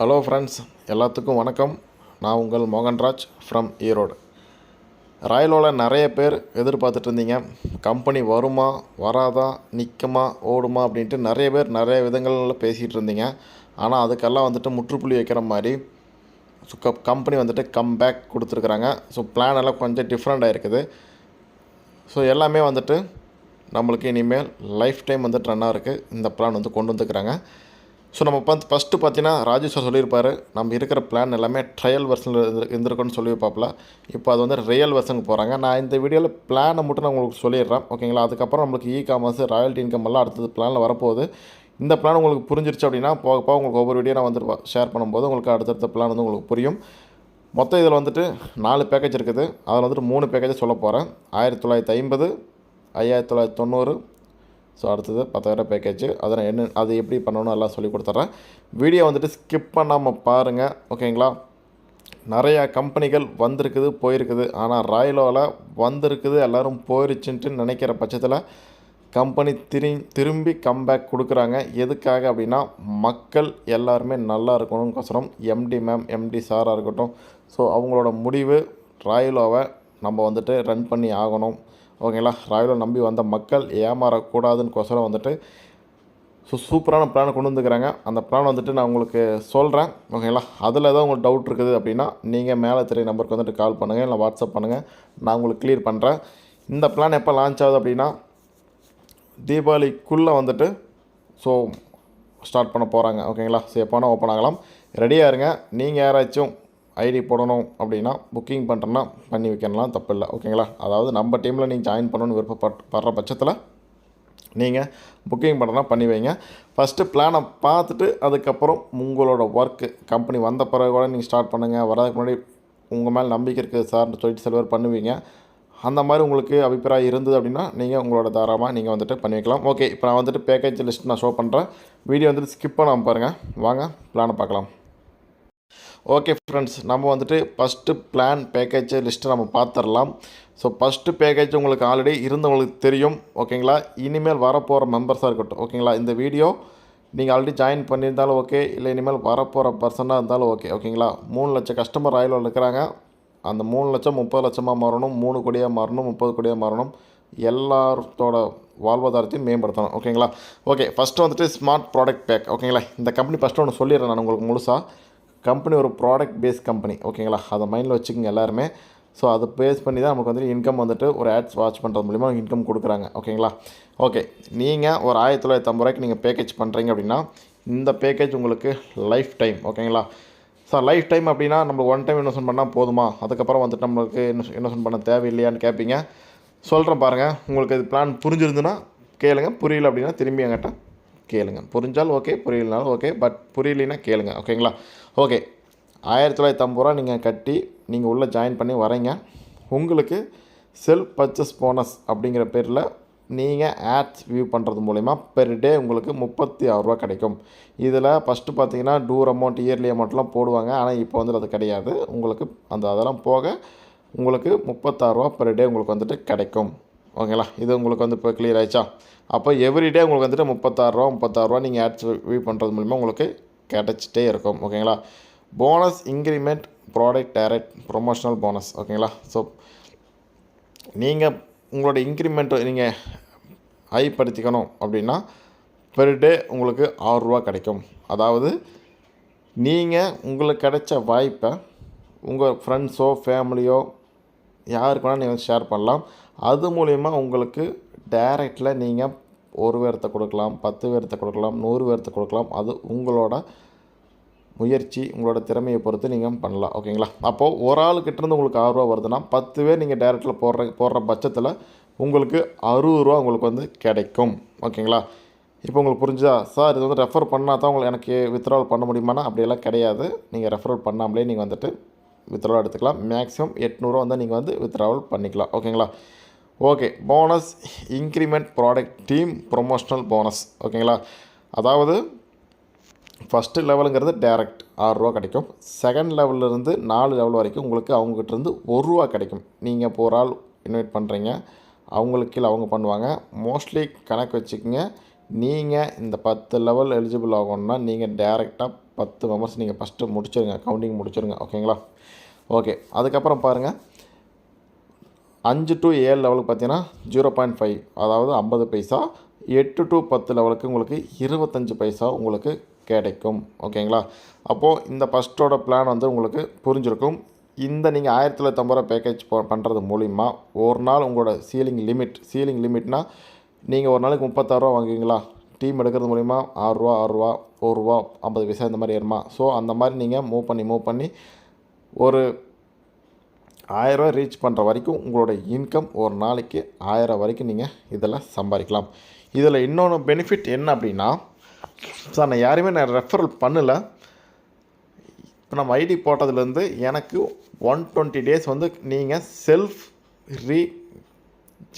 Hello friends எல்லாத்துக்கும் வணக்கம். நான் உங்கள் மோகன்ராஜ் ஃப்ரம் ஈரோடு. ராயலோவில் நிறைய பேர் எதிர்பார்த்துட்டு இருந்தீங்க. கம்பெனி வருமா வராதா நிற்குமா ஓடுமா அப்படின்ட்டு நிறைய பேர் நிறைய விதங்களில் பேசிகிட்டு இருந்தீங்க. ஆனால் அதுக்கெல்லாம் வந்துட்டு முற்றுப்புள்ளி வைக்கிற மாதிரி ஸோ க கம்பெனி வந்துட்டு கம் பேக் கொடுத்துருக்குறாங்க. ஸோ பிளான் எல்லாம் கொஞ்சம் டிஃப்ரெண்ட் ஆகிருக்குது ஸோ எல்லாமே வந்துட்டு நம்மளுக்கு இனிமேல் லைஃப் டைம் வந்துட்டு ரன்னாக இருக்குது இந்த பிளான் வந்து கொண்டு வந்துக்கிறாங்க ஸோ நம்ம பார்த்து ஃபஸ்ட்டு பார்த்தீங்கன்னா ராஜேஷ் சார் சொல்லியிருப்பாரு நம்ம இருக்கிற பிளான் எல்லாமே ட்ரையல் வெர்ஷனில் இருந்து இருந்திருக்குன்னு சொல்லியிருப்பாப்புல. இப்போ அது வந்து ரியல் வெர்ஷனுக்கு போகிறாங்க நான் இந்த வீடியோவில் பிளானை மட்டும் நான் உங்களுக்கு சொல்லிடுறேன் ஓகேங்களா அதுக்கப்புறம் நம்மளுக்கு இ காமர்ஸ் ராயல்டி இன்கம் எல்லாம் அடுத்தது பிளானில் வரப்போகுது. இந்த பிளான் உங்களுக்கு புரிஞ்சிருச்சு அப்படின்னா போக போக உங்களுக்கு ஒவ்வொரு வீடியோ நான் வந்து ஷேர் பண்ணும்போது உங்களுக்கு அடுத்தடுத்த பிளான் வந்து உங்களுக்கு புரியும். மொத்தம் இதில் வந்துட்டு நாலு பேக்கேஜ் இருக்குது. அதில் வந்துட்டு மூணு பேக்கேஜை சொல்ல போகிறேன் ஆயிரத்தி தொள்ளாயிரத்தி ஐம்பது ஐயாயிரத்தி தொள்ளாயிரத்தி தொண்ணூறு ஸோ அடுத்தது பத்தாயிரம் பேக்கேஜ் அதை நான் என்ன அது எப்படி பண்ணணும் எல்லாம் சொல்லி கொடுத்துட்றேன் வீடியோ வந்துட்டு ஸ்கிப் பண்ணாமல் பாருங்கள் ஓகேங்களா நிறையா கம்பெனிகள் வந்திருக்குது போயிருக்குது. ஆனால் ராயலோவில் வந்திருக்குது எல்லோரும் போயிருச்சுன்ட்டு நினைக்கிற பட்சத்தில் கம்பெனி திரு திரும்பி கம்பேக் கொடுக்குறாங்க. எதுக்காக அப்படின்னா மக்கள் எல்லாருமே நல்லா இருக்கணும்கோசரம் எம்டி மேம் எம்டி சாராக இருக்கட்டும். ஸோ அவங்களோட முடிவு ராயலோவை நம்ம வந்துட்டு ரன் பண்ணி ஆகணும். ஓகேங்களா? ராயலை நம்பி வந்த மக்கள் ஏமாறக்கூடாதுன்னு வந்துட்டு ஸோ சூப்பரான பிளான் கொண்டு வந்துக்கிறாங்க. அந்த பிளான் வந்துட்டு நான் உங்களுக்கு சொல்கிறேன் ஓகேங்களா? அதில் ஏதோ உங்களுக்கு டவுட் இருக்குது அப்படின்னா நீங்கள் மேலே தெரிய நம்பருக்கு வந்துட்டு கால் பண்ணுங்கள் இல்லை வாட்ஸ்அப் பண்ணுங்கள் நான் உங்களுக்கு கிளியர் பண்ணுறேன் இந்த பிளான் எப்போ லான்ச் ஆகுது அப்படின்னா தீபாவளிக்குள்ளே வந்துட்டு ஸோ ஸ்டார்ட் பண்ண போகிறாங்க ஓகேங்களா? ஸோ எப்போனா ஓப்பன் ஆகலாம். ரெடியாக இருங்க. நீங்கள் யாராச்சும் ஐடி போடணும் அப்படின்னா புக்கிங் பண்ணுறேன்னா பண்ணி வைக்கலாம் தப்பு இல்லை ஓகேங்களா? அதாவது நம்ம டீமில் நீங்கள் ஜாயின் பண்ணணும்னு விருப்பப்பட் படுற பட்சத்தில் நீங்கள் புக்கிங் பண்ணுறனா பண்ணி வைங்க. ஃபஸ்ட்டு பிளானை பார்த்துட்டு அதுக்கப்புறம் உங்களோட ஒர்க்கு கம்பெனி வந்த பிறகு கூட நீங்கள் ஸ்டார்ட் பண்ணுங்கள் வரதுக்கு முன்னாடி உங்கள் மேலே நம்பிக்கை இருக்குது சார்னு சொல்லிட்டு சில பேர் பண்ணுவீங்க. அந்த மாதிரி உங்களுக்கு அபிப்பிராயம் இருந்தது அப்படின்னா நீங்கள் உங்களோட தாராளமாக நீங்கள் வந்துட்டு பண்ணி வைக்கலாம். ஓகே இப்போ நான் வந்துட்டு பேக்கேஜ் லிஸ்ட் நான் ஷோ பண்ணுறேன் வீடியோ வந்துட்டு ஸ்கிப் பண்ணாமல் பாருங்கள் வாங்க பிளானை பார்க்கலாம். ஓகே ஃப்ரெண்ட்ஸ் நம்ம வந்துட்டு ஃபஸ்ட்டு பிளான் பேக்கேஜ் லிஸ்ட்டு நம்ம பார்த்துடலாம் ஸோ ஃபஸ்ட்டு பேக்கேஜ் உங்களுக்கு ஆல்ரெடி இருந்தவங்களுக்கு தெரியும் ஓகேங்களா இனிமேல் வரப்போகிற மெம்பர்ஸாக இருக்கட்டும் ஓகேங்களா இந்த வீடியோ நீங்கள் ஆல்ரெடி ஜாயின் பண்ணியிருந்தாலும் ஓகே இல்லை இனிமேல் வரப்போகிற பர்சனாக இருந்தாலும் ஓகே ஓகேங்களா மூணு லட்சம் கஸ்டமர் ஆயிலில் இருக்கிறாங்க அந்த மூணு லட்சம் முப்பது லட்சமாக மாறணும் மூணு கோடியாக மாறணும் முப்பது கோடியாக மாறணும். எல்லாத்தோட வாழ்வாதாரத்தையும் மேம்படுத்தணும் ஓகேங்களா ஓகே ஃபஸ்ட்டு வந்துட்டு ஸ்மார்ட் ப்ராடக்ட் பேக் ஓகேங்களா இந்த கம்பெனி ஃபஸ்ட்டு ஒன்று சொல்லிடுறேன் நான் உங்களுக்கு முழுசாக கம்பெனி ஒரு ப்ராடக்ட் பேஸ் கம்பெனி ஓகேங்களா அதை மைண்டில் வச்சுக்கோங்க எல்லாருமே. ஸோ அதை பேஸ் பண்ணி தான் நமக்கு வந்துட்டு இன்கம் வந்துட்டு ஒரு ஆட்ஸ் வாட்ச் பண்ணுறது மூலிமா இன்கம் கொடுக்குறாங்க ஓகேங்களா ஓகே நீங்கள் ஒரு ஆயிரத்தி தொள்ளாயிரத்தி ஐம்பது ரூபாய்க்கு நீங்கள் பேக்கேஜ் பண்ணுறீங்க அப்படின்னா இந்த பேக்கேஜ் உங்களுக்கு லைஃப் டைம் ஓகேங்களா ஸோ லைஃப் டைம் அப்படின்னா நம்ம ஒன் டைம் இன்வெஸ்ட்மெண்ட் பண்ணால் போதுமா? அதுக்கப்புறம் வந்துட்டு நம்மளுக்கு இன்வெஸ்ட்மெண்ட் பண்ண தேவையில்லையான்னு கேட்பீங்க சொல்கிறேன் பாருங்கள் உங்களுக்கு இது பிளான் புரிஞ்சிருந்துன்னா கேளுங்க புரியல அப்படின்னா திரும்பி என்கிட்ட கேளுங்க. புரிஞ்சால் ஓகே புரியலனாலும் ஓகே பட் புரியலைன்னா கேளுங்க ஓகேங்களா ஓகே ஆயிரத்தி தொள்ளாயிரத்தி ஐம்பது ரூபா நீங்கள் கட்டி நீங்கள் உள்ளே ஜாயின் பண்ணி வரீங்க உங்களுக்கு செல்ஃப் பர்ச்சஸ் போனஸ் அப்படிங்கிற பேரில் நீங்கள் ஆட்ஸ் வியூ பண்ணுறது மூலிமா பெர் டே உங்களுக்கு முப்பத்தி ஆறுரூவா கிடைக்கும். இதில் ஃபஸ்ட்டு பார்த்தீங்கன்னா டூர் அமௌண்ட் இயர்லி அமௌண்ட்லாம் போடுவாங்க. ஆனால் இப்போ வந்துட்டு அது கிடையாது. உங்களுக்கு அந்த அதெல்லாம் போக உங்களுக்கு முப்பத்தாறுரூவா பெர் டே உங்களுக்கு வந்துட்டு கிடைக்கும். ஓகேங்களா? இது உங்களுக்கு வந்து இப்போ கிளியர் ஆயிடுச்சா? அப்போ எவ்ரிடே உங்களுக்கு வந்துட்டு முப்பத்தாறுரூவா முப்பத்தாறுரூவா நீங்கள் ஆட்ஸ் வியூ பண்ணுறது மூலிமா உங்களுக்கு கிடச்சிட்டே இருக்கும். ஓகேங்களா? Bonus increment product direct promotional bonus ஓகேங்களா? ஸோ நீங்கள் உங்களோட இன்க்ரிமெண்ட்டை நீங்கள் ஹைப்படுத்திக்கணும் அப்படின்னா பெர் டே உங்களுக்கு ஆறுரூவா கிடைக்கும். அதாவது நீங்கள் உங்களுக்கு கிடைச்ச வாய்ப்பை உங்கள் ஃப்ரெண்ட்ஸோ ஃபேமிலியோ யாருக்கு வேணால் நீங்கள் ஷேர் பண்ணலாம். அது மூலயமா உங்களுக்கு டேரெக்டில் நீங்கள் ஒரு பேர்த்த கொடுக்கலாம் பத்து பேர்த்த கொடுக்கலாம் நூறு பேர்த்த கொடுக்கலாம். அது உங்களோட முயற்சி உங்களோட திறமையை பொறுத்து நீங்கள் பண்ணலாம். ஓகேங்களா? அப்போது ஒரு ஆளுக்கிட்டேருந்து உங்களுக்கு ஆறுரூவா வருதுன்னா பத்து பேர் நீங்கள் டேரெக்டில் போடுற போடுற பட்சத்தில் உங்களுக்கு அறுபது ரூபா உங்களுக்கு வந்து கிடைக்கும். ஓகேங்களா? இப்போ உங்களுக்கு புரிஞ்சுதா? சார் இது வந்து ரெஃபர் பண்ணால் தான் உங்களுக்கு எனக்கு வித்ட்ராவல் பண்ண முடியுமானா? அப்படியெல்லாம் கிடையாது. நீங்கள் ரெஃபரல் பண்ணாமலே நீங்கள் வந்துட்டு வித்ட்ராவல் எடுத்துக்கலாம். மேக்ஸிமம் எட்நூறுவா வந்து நீங்கள் வந்து வித்ட்ராவல் பண்ணிக்கலாம். ஓகேங்களா? Okay bonus increment product team promotional bonus ஓகேங்களா? அதாவது ஃபஸ்ட்டு லெவலுங்கிறது டேரெக்ட் ஆறுரூவா கிடைக்கும். செகண்ட் லெவல்லேருந்து நாலு லெவல் வரைக்கும் உங்களுக்கு அவங்ககிட்டருந்து ஒரு ரூபா கிடைக்கும். நீங்கள் இப்போ ஒரு ஆள் இன்வைட் பண்ணுறீங்க அவங்களுக்கு கீழே அவங்க பண்ணுவாங்க. மோஸ்ட்லி கணக்கு வச்சுக்கோங்க. நீங்கள் இந்த பத்து லெவல் எலிஜிபிள் ஆகணும்னா நீங்கள் டேரெக்டாக பத்து மெம்பர்ஸ் நீங்கள் ஃபஸ்ட்டு முடிச்சுருங்க கவுண்டிங் முடிச்சுருங்க. ஓகேங்களா? ஓகே அதுக்கப்புறம் பாருங்கள் அஞ்சு டு ஏழு லெவலுக்கு பார்த்தீங்கன்னா ஜீரோ பாயிண்ட் ஃபைவ் அதாவது ஐம்பது பைசா எட்டு டு பத்து லெவலுக்கு உங்களுக்கு இருபத்தஞ்சி பைசா உங்களுக்கு கிடைக்கும். ஓகேங்களா? அப்போது இந்த ஃபஸ்ட்டோட பிளான் வந்து உங்களுக்கு புரிஞ்சிருக்கும். இந்த நீங்கள் ஆயிரத்தி தொள்ளாயிரத்தி ரூபா பேக்கேஜ் போ பண்ணுறது மூலிமா ஒரு நாள் உங்களோட சீலிங் லிமிட் சீலிங் லிமிட்னா நீங்கள் ஒரு நாளைக்கு முப்பத்தாறுரூவா வாங்குவீங்களா? டீம் எடுக்கிறது மூலிமா ஆறுரூவா ஆறுரூவா ஒரு ரூபா ஐம்பது பைசா இந்த மாதிரி ஏறுமா? ஸோ அந்த மாதிரி நீங்கள் மூவ் பண்ணி மூவ் பண்ணி ஒரு ஆயரூவா ரீச் பண்ணுற வரைக்கும் உங்களோட இன்கம் ஒரு நாளைக்கு ஆயிரம் வரைக்கும் நீங்கள் இதில் சம்பாதிக்கலாம். இதில் இன்னொன்று பெனிஃபிட் என்ன அப்படின்னா சார் நான் யாரையுமே நான் ரெஃபரல் பண்ணலை. இப்போ நம்ம ஐடி போட்டதுலேருந்து எனக்கு ஒன் டுவெண்ட்டி டேஸ் வந்து நீங்கள் செல்ஃப் ரீ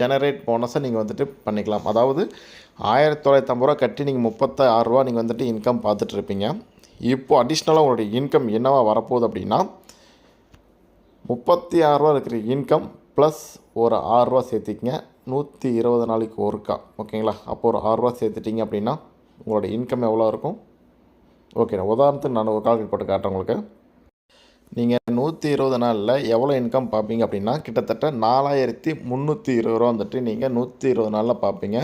ஜெனரேட் போனஸை நீங்கள் வந்துட்டு பண்ணிக்கலாம். அதாவது ஆயிரத்தி தொள்ளாயிரத்தி ஐம்பது ரூபா கட்டி நீங்கள் முப்பத்தாறுரூவா நீங்கள் வந்துட்டு இன்கம் பார்த்துட்ருப்பீங்க இப்போது அடிஷ்னலாக உங்களுடைய இன்கம் என்னவாக வரப்போகுது அப்படின்னா முப்பத்தி ஆறுரூவா இருக்கிற இன்கம் ப்ளஸ் ஒரு ஆறுரூவா சேர்த்திக்கிங்க. நூற்றி இருபது நாளைக்கு ஒருக்கா. ஓகேங்களா? அப்போ ஒரு ஆறுரூவா சேர்த்துட்டிங்க அப்படின்னா உங்களோட இன்கம் எவ்வளோ இருக்கும்? ஓகே உதாரணத்துக்கு நான் ஒரு கால்குலேட் போட்டு காட்டுறேன் உங்களுக்கு. நீங்கள் நூற்றி இருபது நாளில் எவ்வளோ இன்கம் பார்ப்பீங்க அப்படின்னா கிட்டத்தட்ட நாலாயிரத்தி முந்நூற்றி இருபது ரூபா வந்துட்டு நீங்கள் நூற்றி இருபது நாளில் பார்ப்பீங்க.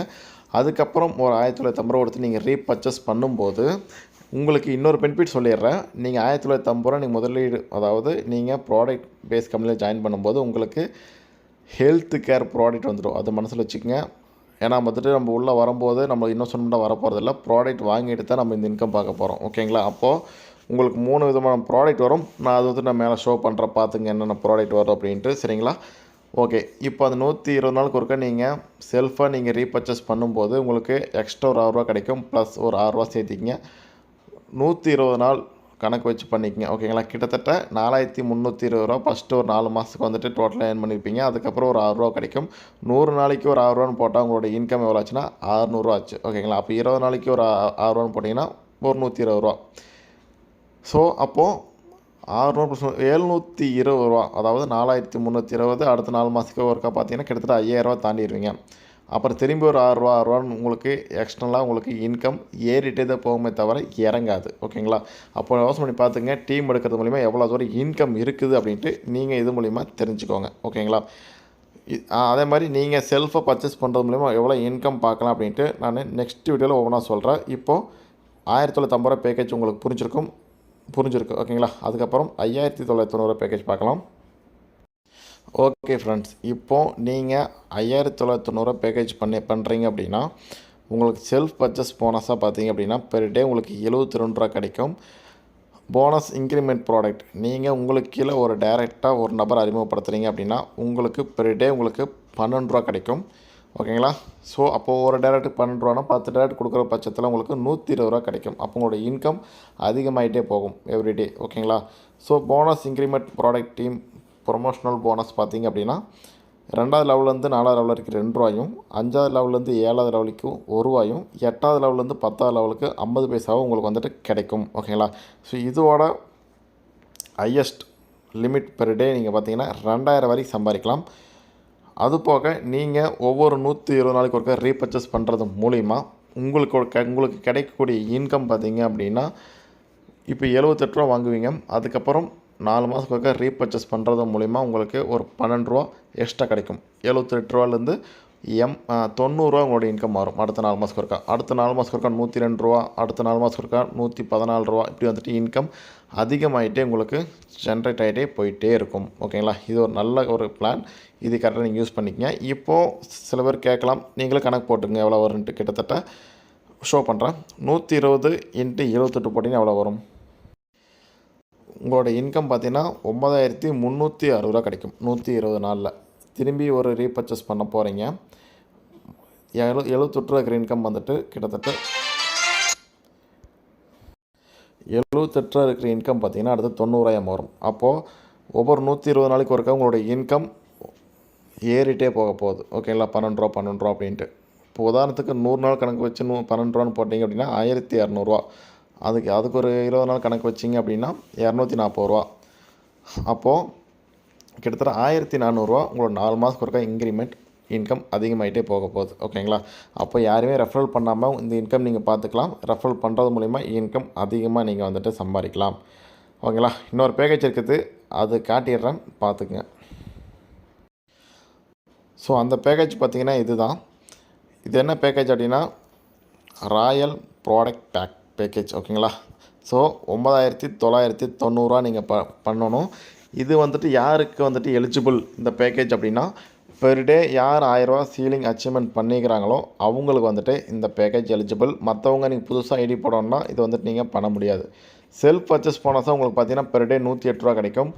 அதுக்கப்புறம் ஒரு ஆயிரத்தி தொள்ளாயிரத்தி ஐம்பது ரூபா கொடுத்து நீங்கள் ரீபர்ச்சஸ் பண்ணும்போது உங்களுக்கு இன்னொரு பெனிஃபிட் சொல்லிடுறேன். நீங்கள் ஆயிரத்தி தொள்ளாயிரத்தி ஐம்பது ரூபா நீங்கள் முதலீடு அதாவது நீங்கள் ப்ராடக்ட் பேஸ் கம்பெனியில் ஜாயின் பண்ணும்போது உங்களுக்கு ஹெல்த் கேர் ப்ராடக்ட் வந்துடும் அது மனசில் வச்சுக்கோங்க. ஏன்னா வந்துட்டு நம்ம உள்ளே வரும்போது நம்ம இன்வெஸ்ட்மெண்ட்டாக சொன்னோம்னா வரப்போகிறதில்ல ப்ராடக்ட் வாங்கிட்டு தான் நம்ம இந்த இன்கம் பார்க்க போகிறோம் ஓகேங்களா அப்போது உங்களுக்கு மூணு விதமான ப்ராடக்ட் வரும். நான் அது வந்து நான் மேலே ஷோ பண்ணுறேன் பார்த்துங்க என்னென்ன ப்ராடக்ட் வரும் அப்படின்ட்டு. சரிங்களா? ஓகே இப்போ அந்த நூற்றி இருபது நாளுக்கு ஒருக்க நீங்கள் செல்ஃபாக நீங்கள் ரீபர்ச்சேஸ் பண்ணும்போது உங்களுக்கு எக்ஸ்ட்ரா ஒரு ஆறுரூவா கிடைக்கும். ப்ளஸ் ஒரு ஆறுரூவா சேர்த்திங்க நூற்றி இருபது நாள் கணக்கு வச்சு பண்ணிக்கங்க. ஓகேங்களா? கிட்டத்தட்ட நாலாயிரத்தி முந்நூற்றி இருபது ரூபா ஃபஸ்ட்டு ஒரு நாலு மாதத்துக்கு வந்துட்டு டோட்டலாக ஏர்ன் பண்ணியிருப்பீங்க அதுக்கப்புறம் ஒரு ஆறுரூவா கிடைக்கும். நூறு நாளைக்கு ஒரு ஆறுரூவான்னு போட்டால் உங்களோட இன்கம் எவ்வளோ ஆச்சுன்னா ஆறுநூறுவா ஆச்சு. ஓகேங்களா? அப்போ இருபது நாளைக்கு ஒரு ஆறுரூவான்னு போட்டிங்கன்னா ஒரு நூற்றி இருபது ரூபா. ஸோ அப்போது ஆறுநூறு ப்ளஸ் எழுநூற்றி இருபது ரூபா அதாவது நாலாயிரத்தி முந்நூற்றி இருபது அடுத்த நாலு மாதத்துக்கு ஒருக்கா பார்த்தீங்கன்னா கிட்டத்தட்ட ஐயாயிரரூவா தாண்டிடுவீங்க. அப்புறம் திரும்பி ஒரு ஆறுரூவா ஆறுரூவான்னு உங்களுக்கு எக்ஸ்டர்னலாக உங்களுக்கு இன்கம் ஏறிட்டே தான் போகுமே தவிர இறங்காது. ஓகேங்களா அப்போ யோசனை பண்ணி பார்த்துங்க டீம் எடுக்கிறது மூலிமா எவ்வளோ தூரம் இன்கம் இருக்குது அப்படின்ட்டு நீங்கள் இது மூலிமா தெரிஞ்சுக்கோங்க. ஓகேங்களா அதே மாதிரி நீங்கள் செல்ஃபை பர்ச்சேஸ் பண்ணுறது மூலிமா எவ்வளோ இன்கம் பார்க்கலாம் அப்படின்ட்டு நான் நெக்ஸ்ட் வீடியோவில் ஒவ்வொன்றா சொல்கிறேன் இப்போது ஆயிரத்தி தொள்ளாயிரத்தி ஐம்பது ரூபா பேக்கேஜ் உங்களுக்கு புரிஞ்சிருக்கும் புரிஞ்சிருக்கு. ஓகேங்களா அதுக்கப்புறம் ஐயாயிரத்தி தொள்ளாயிரத்தி தொண்ணூறு பேக்கேஜ் பார்க்கலாம். ஓகே ஃப்ரெண்ட்ஸ் இப்போது நீங்கள் ஐயாயிரத்தி தொள்ளாயிரத்தி தொண்ணூறுவா பேக்கேஜ் பண்ணி பண்ணுறீங்க அப்படின்னா உங்களுக்கு செல்ஃப் பர்ச்சேஸ் போனஸாக பார்த்தீங்க அப்படின்னா பெர் டே உங்களுக்கு எழுபத்தி ரெண்டு ரூபா கிடைக்கும். போனஸ் இன்க்ரிமெண்ட் ப்ராடக்ட் நீங்கள் உங்களுக்கு கீழே ஒரு டைரெக்டாக ஒரு நபர் அறிமுகப்படுத்துகிறீங்க அப்படின்னா உங்களுக்கு பெர் டே உங்களுக்கு பன்னெண்டு ரூபா கிடைக்கும். ஓகேங்களா ஸோ அப்போது ஒரு டேரக்ட் பன்னெண்டு ரூபானா பத்து டேரக்ட் கொடுக்குற பட்சத்தில் உங்களுக்கு நூற்றி இருபது ரூபா கிடைக்கும். அப்போ உங்களோட இன்கம் அதிகமாகிட்டே போகும் எவ்ரிடே ஓகேங்களா so bonus increment product team promotional bonus பார்த்தீங்க அப்படின்னா ரெண்டாவது லெவல்லேருந்து நாலாவது லெவல் வரைக்கும் ரெண்டு ரூபாயும் அஞ்சாவது லெவல்லேருந்து ஏழாவது லெவலுக்கு ஒரு ரூபாயும் எட்டாவது லெவல்லேருந்து பத்தாவது லெவலுக்கு ஐம்பது பைசாவும் உங்களுக்கு வந்துட்டு கிடைக்கும். ஓகேங்களா ஸோ இதோட ஹையஸ்ட் லிமிட் பெர் டே நீங்கள் பார்த்தீங்கன்னா ரெண்டாயிரம் வரைக்கும் சம்பாதிக்கலாம். அது போக நீங்கள் ஒவ்வொரு நூற்றி இருபது நாளைக்கு ஒருக்க ரீபர்ச்சேஸ் பண்ணுறது மூலிமா உங்களுக்கு க- உங்களுக்கு கிடைக்கக்கூடிய இன்கம் பார்த்தீங்க அப்படின்னா இப்போ எழுபத்தெட்டு ரூபா வாங்குவீங்க. அதுக்கப்புறம் நாலு மாதத்துக்கு ஒருக்கா ரீபர்ச்சேஸ் பண்ணுறது மூலிமா உங்களுக்கு ஒரு பன்னெண்டு ரூபா எக்ஸ்ட்ரா கிடைக்கும். எழுபத்தெட்டு ரூபாலேருந்து எம் தொண்ணூறுரூவா உங்களுடைய இன்கம் மாறும். அடுத்த நாலு மாதத்துக்கு ஒருக்கா. அடுத்த நாலு மாதத்துக்கு ஒருக்கா நூற்றி ரெண்டு ரூபா அடுத்த நாலு மாதத்துக்கு ஒருக்கா நூற்றி பதினாலு ரூபா இப்படி வந்துட்டு இன்கம் அதிகமாகிட்டே உங்களுக்கு ஜென்ரேட் ஆகிட்டே போயிட்டே இருக்கும். ஓகேங்களா? இது ஒரு நல்ல ஒரு பிளான் இது கரெக்டாக நீங்கள் யூஸ் பண்ணிக்கங்க. இப்போது சில பேர் கேட்கலாம். நீங்களும் கணக்கு போட்டுங்க எவ்வளோ வரும்ன்ட்டு. கிட்டத்தட்ட ஷோ பண்ணுறேன் நூற்றி இருபது இன்ட்டு இருபத்தெட்டு போட்டிங்கன்னா எவ்வளோ வரும்? உங்களோட இன்கம் பார்த்தீங்கன்னா ஒம்பதாயிரத்தி முந்நூற்றி அறுபது ரூபா கிடைக்கும். நூற்றி இருபது நாளில். திரும்பி ஒரு ரீபர்ச்சேஸ் பண்ண போகிறீங்க எழு எழுபத்தெட்டு இருக்கிற இன்கம் வந்துட்டு கிட்டத்தட்ட எழுபத்தெட்டு இருக்கிற இன்கம் பார்த்தீங்கன்னா அடுத்து தொண்ணூறாயிரம் வரும். அப்போது ஒவ்வொரு நூற்றி இருபது நாளைக்கு ஒருக்கா உங்களோட இன்கம் ஏறிட்டே போக போகுது. ஓகேங்களா பன்னெண்டு ரூபா பன்னெண்டு ரூபா அப்படின்ட்டு. இப்போ உதாரணத்துக்கு நூறு நாள் கணக்கு வச்சு நூ பன்னெண்டு ரூபான்னு போட்டிங்க அப்படின்னா ஆயிரத்தி இரநூறுவா அதுக்கு அதுக்கு ஒரு இருபது நாள் கணக்கு வச்சிங்க அப்படின்னா இரநூத்தி நாற்பது ரூபா. அப்போது கிட்டத்தட்ட ஆயிரத்தி நானூறுரூவா உங்களோட நாலு மாதத்துக்கு ஒருக்கா இன்க்ரிமெண்ட் இன்கம் அதிகமாகிட்டே போக போகுது. ஓகேங்களா? அப்போ யாருமே ரெஃபரல் பண்ணாமல் இந்த இன்கம் நீங்கள் பார்த்துக்கலாம். ரெஃபரல் பண்ணுறது மூலிமா இன்கம் அதிகமாக நீங்கள் வந்துட்டு சம்பாதிக்கலாம். ஓகேங்களா? இன்னொரு பேக்கேஜ் இருக்குது. அது காட்டிடுறேன். பார்த்துக்குங்க. ஸோ அந்த பேக்கேஜ் பார்த்தீங்கன்னா இதுதான். இது என்ன பேக்கேஜ் அப்படின்னா? ராயல் ப்ராடக்ட் பேக் பேக்கேஜ் ஓகேங்களா ஸோ ஒம்பதாயிரத்தி தொள்ளாயிரத்தி தொண்ணூறுரூவா நீங்கள் ப பண்ணணும். இது வந்துட்டு யாருக்கு வந்துட்டு எலிஜிபிள் இந்த பேக்கேஜ் அப்படின்னா பெர் டே யார் ஆயிரரூவா சீலிங் அச்சீவ்மெண்ட் பண்ணிக்கிறாங்களோ அவங்களுக்கு வந்துட்டு இந்த பேக்கேஜ் எலிஜிபிள் மற்றவங்க நீங்கள் புதுசாக ஐடி போடணும்னா இது வந்துட்டு நீங்கள் பண்ண முடியாது. செல்ஃப் பர்ச்சேஸ் போனஸாக உங்களுக்கு பார்த்தீங்கன்னா பெர் டே நூற்றி எட்டு ரூபா கிடைக்கும்.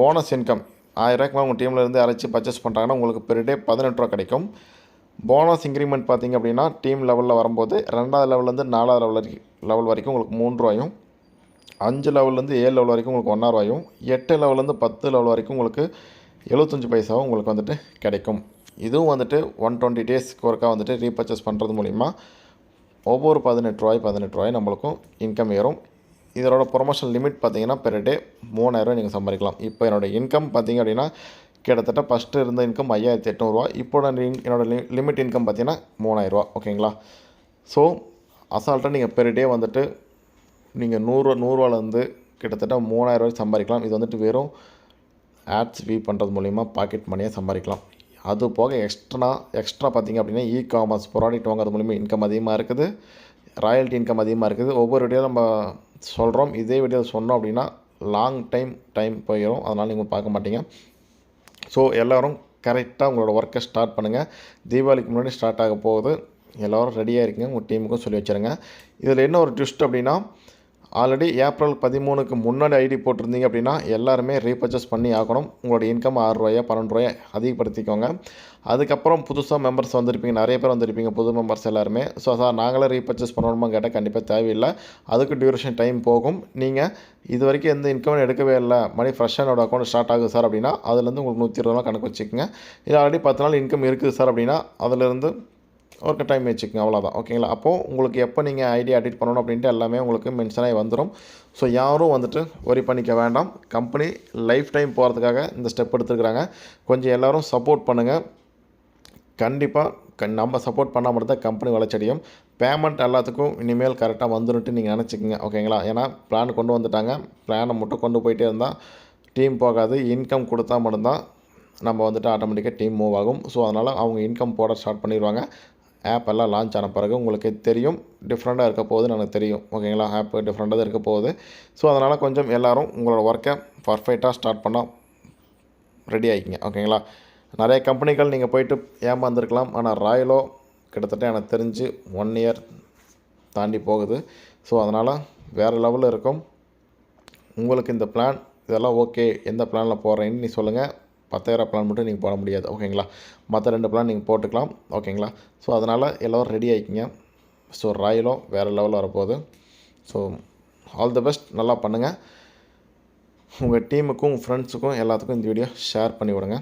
போனஸ் இன்கம் ஆயிரரூவாய்க்கு மேலே உங்கள் டீமில் இருந்து யாராச்சும் பர்ச்சேஸ் பண்ணுறாங்கன்னா உங்களுக்கு பெர் டே பதினெட்டு ரூபா கிடைக்கும். போனஸ் இன்க்ரிமெண்ட் பார்த்தீங்க அப்படின்னா டீம் லெவலில் வரும்போது ரெண்டாவது லெவல்லேருந்து நாலாவது லெவல் வரைக்கும் லெவல் வரைக்கும் உங்களுக்கு மூன்று ரூபாயும் அஞ்சு லெவல்லேருந்து ஏழு லெவல் வரைக்கும் உங்களுக்கு ஒன்றா ரூபாயும் எட்டு லெவல்லேருந்து பத்து லெவல் வரைக்கும் உங்களுக்கு எழுபத்தஞ்சி பைசாவும் உங்களுக்கு வந்துட்டு கிடைக்கும். இதுவும் வந்துட்டு ஒன் டுவெண்ட்டி டேஸ்க்கு ஒருக்கா வந்துட்டு ரீபர்ச்சேஸ் பண்ணுறது மூலிமா ஒவ்வொரு பதினெட்டு ரூபாய் பதினெட்டு ரூபாய் நம்மளுக்கும் இன்கம் ஏறும். இதனோட ப்ரொமோஷன் லிமிட் பார்த்தீங்கன்னா பெர் டே மூணாயிரம் நீங்கள் சம்பாதிக்கலாம். இப்போ என்னோடய இன்கம் பார்த்தீங்க அப்படின்னா கிட்டத்தட்ட ஃபஸ்ட்டு இருந்த இன்கம் ஐயாயிரத்தி எட்நூறுரூவா இப்போ என்னோடய என்னோட லி லிமிட் இன்கம் பார்த்தீங்கன்னா மூணாயிரரூவா ஓகேங்களா ஸோ அசால்ட்டாக நீங்கள் பெர் டே வந்துட்டு நீங்கள் நூறுரூவா நூறுரூவாலேருந்து கிட்டத்தட்ட மூணாயிரம் ரூபாய் சம்பாதிக்கலாம். இது வந்துட்டு வெறும் ஆட்ஸ் வியூ பண்ணுறது மூலிமா பாக்கெட் மணியாக சம்பாதிக்கலாம். அது போக எக்ஸ்ட்ரா எக்ஸ்ட்ரா பார்த்தீங்க அப்படின்னா இ காமர்ஸ் ப்ராடக்ட் வாங்குறது மூலிமா இன்கம் அதிகமாக இருக்குது. ராயல்ட்டி இன்கம் அதிகமாக இருக்குது. ஒவ்வொரு வீடியோ நம்ம சொல்கிறோம் இதே வீடியோ சொன்னோம் அப்படின்னா லாங் டைம் டைம் போயிடும் அதனால் நீங்கள் பார்க்க மாட்டீங்க. ஸோ எல்லோரும் கரெக்டாக உங்களோட ஒர்க்கை ஸ்டார்ட் பண்ணுங்கள் தீபாவளிக்கு முன்னாடி ஸ்டார்ட் ஆக போகுது. எல்லோரும் ரெடியாக இருக்கீங்க. உங்கள் டீமுக்கும் சொல்லி வச்சுருங்க. இதில் என்ன ஒரு ட்விஸ்ட் அப்படின்னா ஆல்ரெடி ஏப்ரல் பதிமூணுக்கு முன்னாடி ஐடி போட்டிருந்தீங்க அப்படின்னா எல்லாருமே ரீபர்ச்சேஸ் பண்ணி ஆகணும். உங்களோட இன்கம் ஆறு ரூபாயா பன்னெண்டு ரூபாயா அதிகப்படுத்திக்கோங்க. அதுக்கப்புறம் புதுசாக மெம்பர்ஸ் வந்திருப்பீங்க. நிறைய பேர் வந்திருப்பீங்க. புது மெம்பர்ஸ் எல்லாருமே. ஸோ சார் நாங்களே ரீபர்ச்சேஸ் பண்ணணுமா கேட்டால் கண்டிப்பாக தேவையில்லை. அதுக்கு டியூரேஷன் டைம் போகும். நீங்கள் இது வரைக்கும் எந்த இன்கம் எடுக்கவே இல்லை. மணி ஃப்ரெஷ்ஷாக என்னோட அக்கௌண்ட் ஸ்டார்ட் ஆகுது சார் அப்படின்னா அதுலேருந்து உங்களுக்கு நூற்றி இருபது ரூபா கணக்கு வச்சுக்கோங்க. இது ஆல்ரெடி பத்து நாள் இன்கம் இருக்குது சார் அப்படின்னா அதுலேருந்து ஒரு டைம் வச்சுக்கோங்க அவ்வளோதான் ஓகேங்களா அப்போது உங்களுக்கு எப்போ நீங்கள் ஐடியா அடிட் பண்ணணும் அப்படின்ட்டு எல்லாமே உங்களுக்கு மென்ஷன் ஆகி வந்துடும் ஸோ யாரும் வந்துட்டு ஒரி பண்ணிக்க வேண்டாம். கம்பெனி லைஃப் டைம் போகிறதுக்காக இந்த ஸ்டெப் எடுத்துருக்குறாங்க. கொஞ்சம் எல்லோரும் சப்போர்ட் பண்ணுங்கள் கண்டிப்பாக கண் நம்ம சப்போர்ட் பண்ணால் மட்டும்தான் கம்பெனி வளர்ச்சடியும் பேமெண்ட் எல்லாத்துக்கும் இனிமேல் கரெக்டாக வந்துருன்ட்டு நீங்கள் நினச்சிக்கோங்க. ஓகேங்களா ஏன்னா பிளான் கொண்டு வந்துட்டாங்க. பிளானை மட்டும் கொண்டு போயிட்டே இருந்தால் டீம் போகாது. இன்கம் கொடுத்தா மட்டும்தான் நம்ம வந்துட்டு ஆட்டோமேட்டிக்காக டீம் மூவ் ஆகும். ஸோ அதனால் அவங்க இன்கம் போட ஸ்டார்ட் பண்ணிடுவாங்க. ஆப் எல்லாம் லான்ச் ஆன பிறகு உங்களுக்கு தெரியும். டிஃப்ரெண்ட்டாக இருக்க போகுதுன்னு எனக்கு தெரியும். ஓகேங்களா ஆப் டிஃப்ரெண்ட்டாக தான் இருக்க போகுது. ஸோ அதனால் கொஞ்சம் எல்லோரும் உங்களோட ஒர்க்கை பர்ஃபெக்டாக ஸ்டார்ட் பண்ணால் ரெடி ஆகிக்கிங்க ஓகேங்களா நிறைய கம்பெனிகள் நீங்கள் போயிட்டு ஏமாந்துருக்கலாம். ஆனால் ராயலோ கிட்டத்தட்ட எனக்கு தெரிஞ்சு ஒன் இயர் தாண்டி போகுது. ஸோ அதனால் வேறு லெவலில் இருக்கும். உங்களுக்கு இந்த பிளான் இதெல்லாம் ஓகே எந்த பிளானில் போகிறேன்னு நீ சொல்லுங்கள் பத்தாயிரம் பிளான் மட்டும் நீங்கள் போட முடியாது. ஓகேங்களா மற்ற ரெண்டு பிளான் நீங்கள் போட்டுக்கலாம். ஓகேங்களா ஸோ அதனால் எல்லோரும் ரெடி ஆகிக்கிங்க ஸோ ராயலும் வேறு லெவலில் வரப்போகுது. ஸோ ஆல் தி பெஸ்ட் நல்லா பண்ணுங்கள் உங்கள் டீமுக்கும் உங்கள் ஃப்ரெண்ட்ஸுக்கும் எல்லாத்துக்கும் இந்த வீடியோ ஷேர் பண்ணி விடுங்க.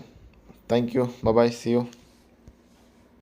Thank you bye bye C you